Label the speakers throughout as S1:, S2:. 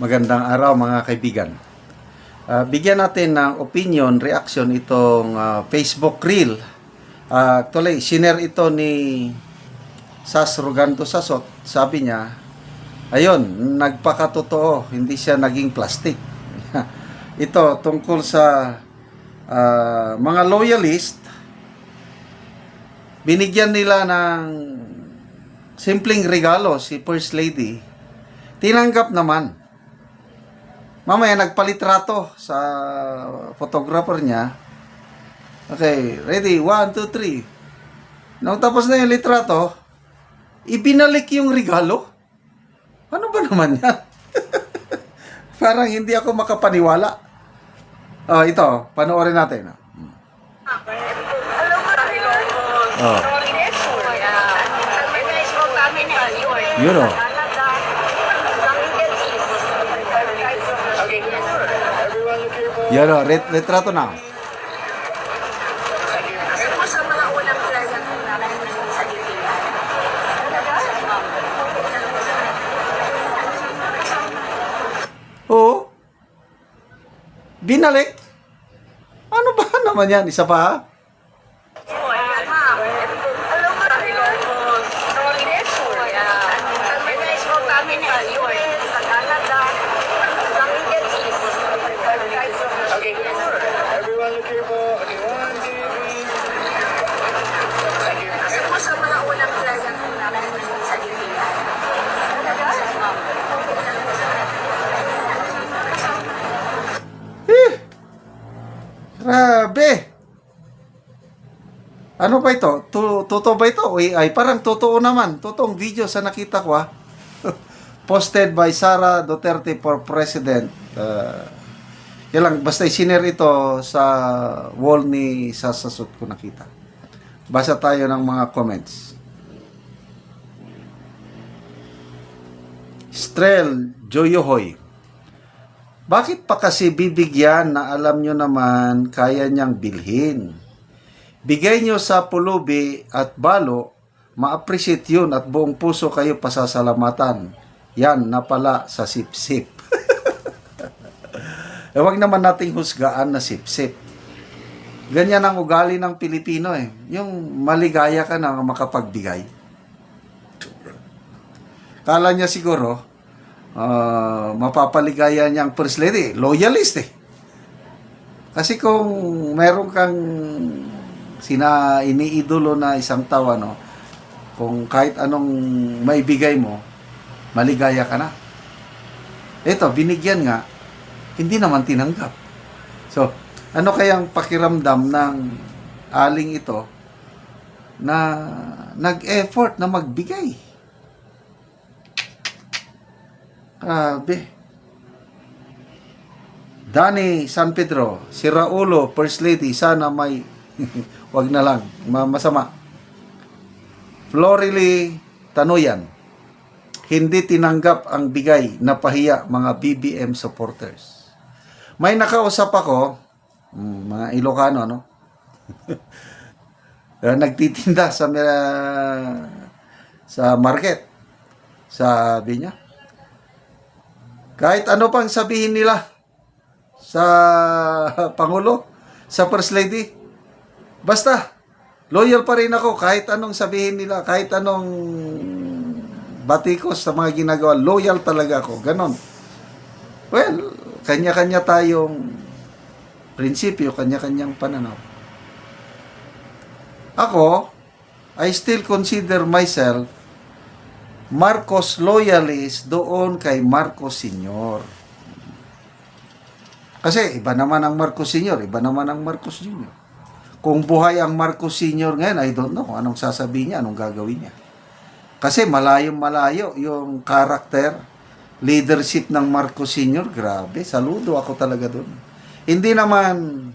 S1: Magandang araw mga kaibigan. Ah, bigyan natin ng opinion, reaction itong ah, Facebook Reel. Ah, actually, sinare ito ni Sas Roganto Sasot. Sabi niya, ayun, nagpakatotoo, hindi siya naging plastic. ito tungkol sa ah, mga loyalist, binigyan nila ng simpleng regalo si First Lady. Tinanggap naman. Mamaya nagpalitrato sa photographer niya. Okay, ready? One, two, three. Nung tapos na yung litrato, ibinalik yung regalo. Ano ba naman yan? Parang hindi ako makapaniwala. Oh, ito, panoorin natin. Oh. Yun o. Yan o, ret- retrato na. Oo. Binalik. Ano ba naman yan? Isa pa?
S2: Okay,
S1: Ano ba ito? Totoo ba ito? AI? Parang totoo naman. Totoong video sa nakita ko ah. Posted by Sara Duterte for President. Uh, yan lang, basta isinare ito sa wall ni Sasasot ko nakita. Basa tayo ng mga comments. Strel Joyohoy. Bakit pa kasi bibigyan na alam nyo naman kaya niyang bilhin? Bigay nyo sa pulubi at balo, ma-appreciate yun at buong puso kayo pasasalamatan. Yan na pala sa sip-sip. eh, wag naman nating husgaan na sip-sip. Ganyan ang ugali ng Pilipino eh. Yung maligaya ka na makapagbigay. Kala niya siguro, ah, mapapaligaya niya ang first lady. Loyalist eh. Kasi kung meron kang sina iniidolo na isang tao, ano, kung kahit anong maibigay mo, maligaya ka na. Ito, binigyan nga, hindi naman tinanggap. So, ano kayang pakiramdam ng aling ito na nag-effort na magbigay? Grabe. Dani San Pedro, si Raulo, First Lady, sana may, wag na lang, ma- masama. Florily Tanuyan, hindi tinanggap ang bigay na pahiya mga BBM supporters. May nakausap ako, mm, mga Ilocano, no? Eh, nagtitinda sa uh, sa market. Sabi niya, kahit ano pang sabihin nila sa Pangulo, sa First Lady, basta, loyal pa rin ako kahit anong sabihin nila, kahit anong batikos sa mga ginagawa, loyal talaga ako. Ganon. Well, kanya-kanya tayong prinsipyo, kanya-kanyang pananaw. Ako, I still consider myself Marcos loyalist doon kay Marcos Senior. Kasi iba naman ang Marcos Senior, iba naman ang Marcos Junior. Kung buhay ang Marcos Senior ngayon, I don't know anong sasabihin niya, anong gagawin niya. Kasi malayo-malayo yung karakter, leadership ng Marcos Senior, grabe, saludo ako talaga doon. Hindi naman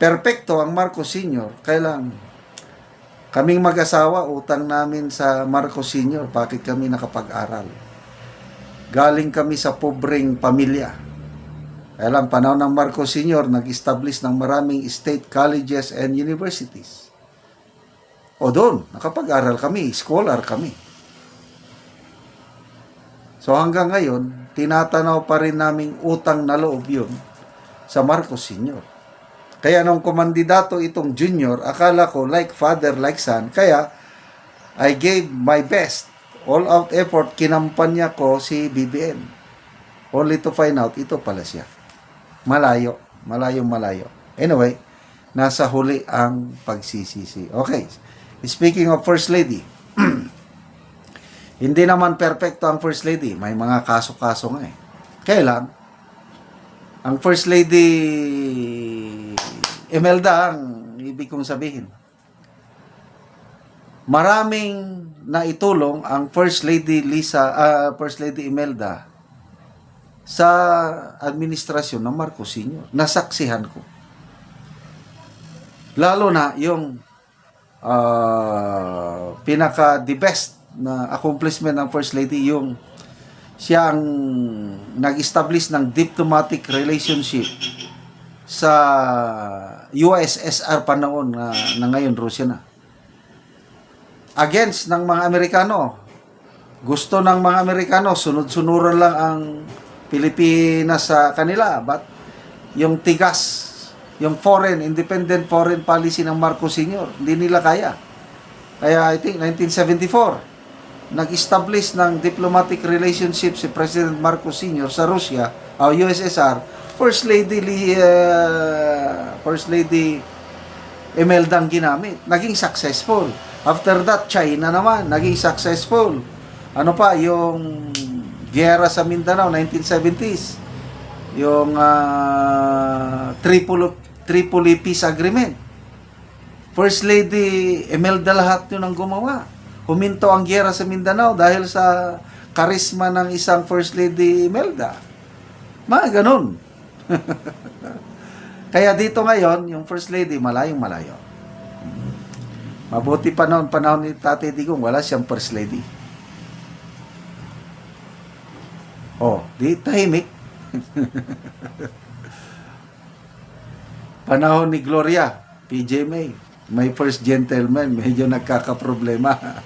S1: perpekto ang Marcos Senior, kailang Kaming mag-asawa, utang namin sa Marcos Senior. Bakit kami nakapag-aral? Galing kami sa pobreng pamilya. Lang, panahon ng Marcos Senior, nag-establish ng maraming state colleges and universities. O doon, nakapag-aral kami, scholar kami. So hanggang ngayon, tinatanaw pa rin naming utang na loob yun sa Marcos Sr. Kaya nung kumandidato itong junior, akala ko like father, like son. Kaya, I gave my best. All out effort, kinampanya ko si BBM. Only to find out, ito pala siya. Malayo. Malayo, malayo. Anyway, nasa huli ang pagsisisi. Okay. Speaking of First Lady, hindi naman perfecto ang First Lady. May mga kaso-kaso nga eh. Kaya lang, ang First Lady Imelda ang ibig kong sabihin. Maraming naitulong ang First Lady Lisa, ah, First Lady Imelda sa administrasyon ng Marcos Sr. Nasaksihan ko. Lalo na yung ah, pinaka the best na accomplishment ng First Lady yung siya ang nag-establish ng diplomatic relationship sa USSR panahon na, na ngayon Russia na. Against ng mga Amerikano. Gusto ng mga Amerikano, sunod-sunuran lang ang Pilipinas sa kanila. But yung tigas, yung foreign, independent foreign policy ng Marcos Sr., hindi nila kaya. Kaya I think 1974, nag-establish ng diplomatic relationship si President Marcos Sr. sa Russia, o USSR, First Lady Li- uh, First Lady Imelda ang ginamit. Naging successful. After that, China naman, naging successful. Ano pa, yung giyera sa Mindanao, 1970s. Yung ah, Tripoli, Tripoli Peace Agreement. First Lady Imelda lahat yun ang gumawa. Huminto ang giyera sa Mindanao dahil sa karisma ng isang First Lady Imelda. Mga ganun. Kaya dito ngayon, yung First Lady, malayong malayo. Mabuti pa noon, panahon ni Tate Digong, wala siyang First Lady. Oh, di tahimik. panahon ni Gloria, PJ May, may first gentleman, medyo nagkakaproblema.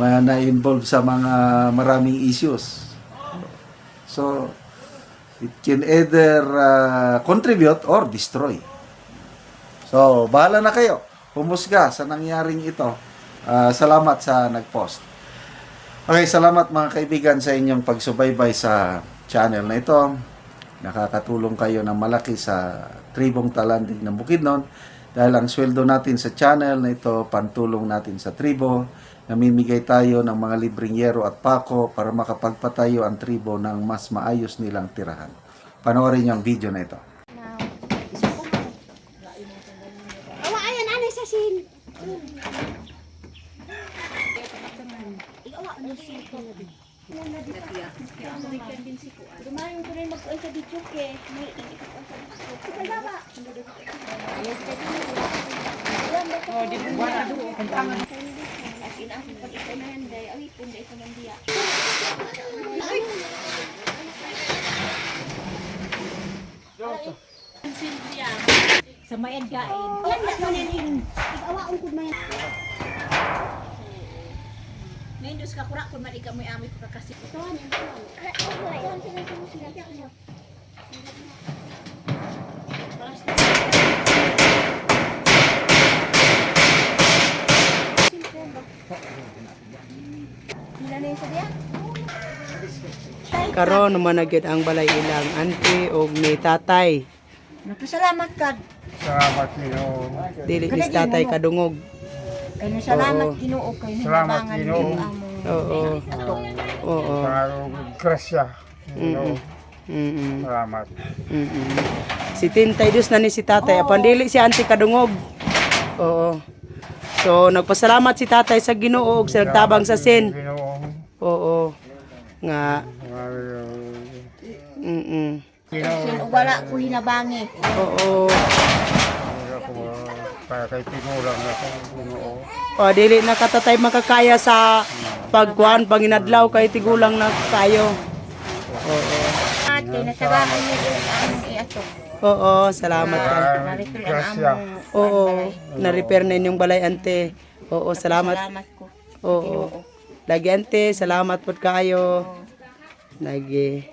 S1: Na-involve sa mga maraming issues. So, it can either uh, contribute or destroy. So, bahala na kayo. Humusga sa nangyaring ito. Ah, salamat sa nag-post. Okay, salamat mga kaibigan sa inyong pagsubaybay sa channel na ito. Nakakatulong kayo ng malaki sa tribong talandig ng Bukidnon dahil ang sweldo natin sa channel na ito, pantulong natin sa tribo. Namimigay tayo ng mga libreng yero at pako para makapagpatayo ang tribo ng mas maayos nilang tirahan. Panoorin niyo ang video na ito.
S3: Awa, ayan, anay sa sin. Ikaw, ano sin ko? Dumayong ko rin mag-uwan sa ke. May ikikuan sa video. Sige, baba. Oh, di ba na do kung At inaakit pag ito na yan, day. Ay, punda ito ng diya.
S4: sa mayan gain.
S3: Yan, yan, yan, yan. Ikaw, ang
S4: dos ka kura kun man ikaw mo amoy ko kasi.
S3: Ito, yan, yan. Ay, okay. Yan, sila, sila, yung
S5: karon managid ang balay ilang auntie og ni tatay
S3: Nagpasalamat ka.
S2: Salamat Ginoo.
S5: dili ni tatay kadungog
S3: Kaya salamat
S5: Oo.
S3: Ginoo kay
S2: Salamat,
S3: hinabangan
S2: Ginoo.
S3: amo.
S5: oo oo
S2: Salamat grasya. Ginoo.
S5: mm
S2: Salamat.
S5: mm si tintay dus na ni si tatay apan dili si auntie kadungog oo so nagpasalamat si tatay sa Ginoo ug sa nagtabang sa sin
S2: Ginoo.
S5: oo nga
S2: Ginoo.
S5: mm
S3: Sin wala ko hinabangi.
S5: oo
S2: Ako kaya kay tinulang ako Ginoo.
S5: o dili na katatay makakaya sa pagkuan panginadlaw kay tigulang na kayo oo
S3: At kay nasabahan niyo yung among iato.
S5: oo salamat ka
S3: Na-refill ang
S2: Grasya.
S3: among
S5: Oo, na-repair na inyong balay ante. Oo, salamat.
S3: Salamat ko.
S5: Oo. Lagi ante, salamat po kayo. Lagi.